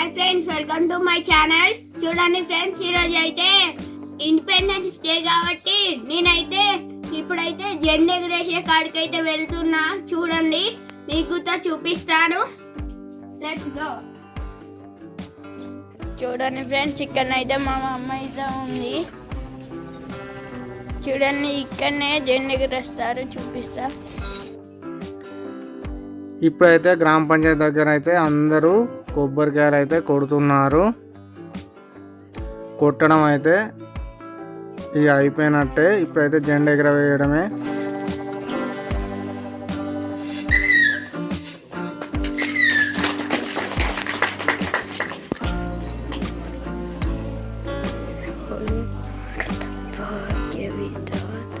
Hi friends welcome to my channel చూడండి friends ఈరోజు అయితే ఇండిపెండెన్స్ డే కాబట్టి నేనైతే ఇప్పుడైతే జెండా ఎగరేసే కాడికి అయితే వెళ్తున్నా. చూడండి మీకు చూపిస్తాను. లెట్స్ గో చూడండి ఫ్రెండ్స్ ఇక్కడ అయితే మా అమ్మ అయితే ఉంది. చూడండి ఇక్కడనే జెండా ఎగరేస్తారు చూపిస్తా. ఇప్పుడైతే గ్రామ పంచాయతీ దగ్గర అయితే అందరూ కొబ్బరికాయలు అయితే కొడుతున్నారు. కొట్టడం అయితే ఇక అయిపోయినట్టే. ఇప్పుడైతే జెండా ఎగరవేయడమే. భాగ్యవిధాత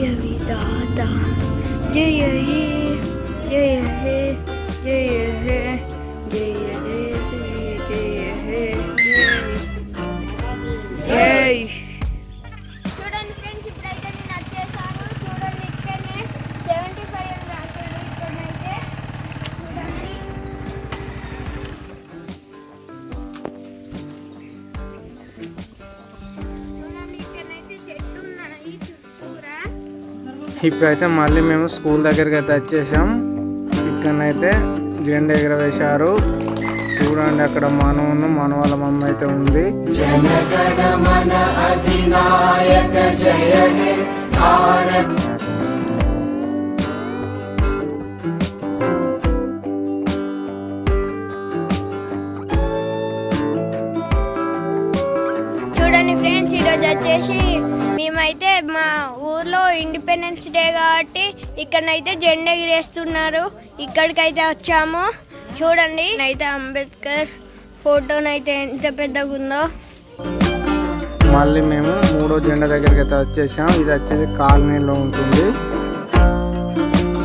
భాగ్య విధాత జయ హే జయ హే జయ హే జయ హే జయ హే జయ చూడండి ఫ్రెండ్స్ ఇప్పుడైతే నేను వచ్చేసాను చూడండి ఇక్కడనే సెవెంటీ ఫైవ్ అని రాశాడు ఇక్కడైతే చూడండి Thank you. ఇప్పుడైతే మళ్ళీ మేము స్కూల్ దగ్గరికి అయితే వచ్చేసాం. ఇక్కడనైతే జెండా ఎగరవేశారు. చూడండి అక్కడ మనవును మన వాళ్ళ మమ్మ అయితే ఉంది. చూడండి ఫ్రెండ్స్ ఈరోజు వచ్చేసి మేమైతే మా ఊర్లో ఇండిపెండెన్స్ డే కాబట్టి ఇక్కడనైతే జెండా ఎగిరేస్తున్నారు. ఇక్కడికైతే వచ్చాము. చూడండి. అయితే అంబేద్కర్ ఫోటోనైతే ఎంత పెద్దగా ఉందో మళ్ళీ మేము మూడో జెండా దగ్గరికి అయితే వచ్చేసాం. ఇది వచ్చేసి కాలనీలో ఉంటుంది.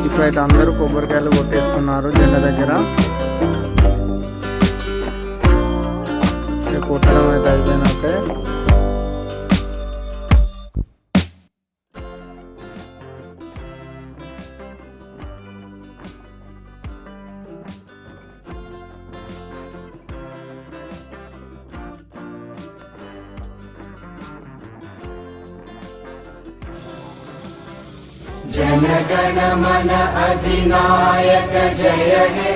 ఇప్పుడైతే అందరూ కొబ్బరికాయలు కొట్టేస్తున్నారు జెండా దగ్గర. కొట్టడం అయితే అయిపోయినాకే जनगणमन अधिनायक जय हे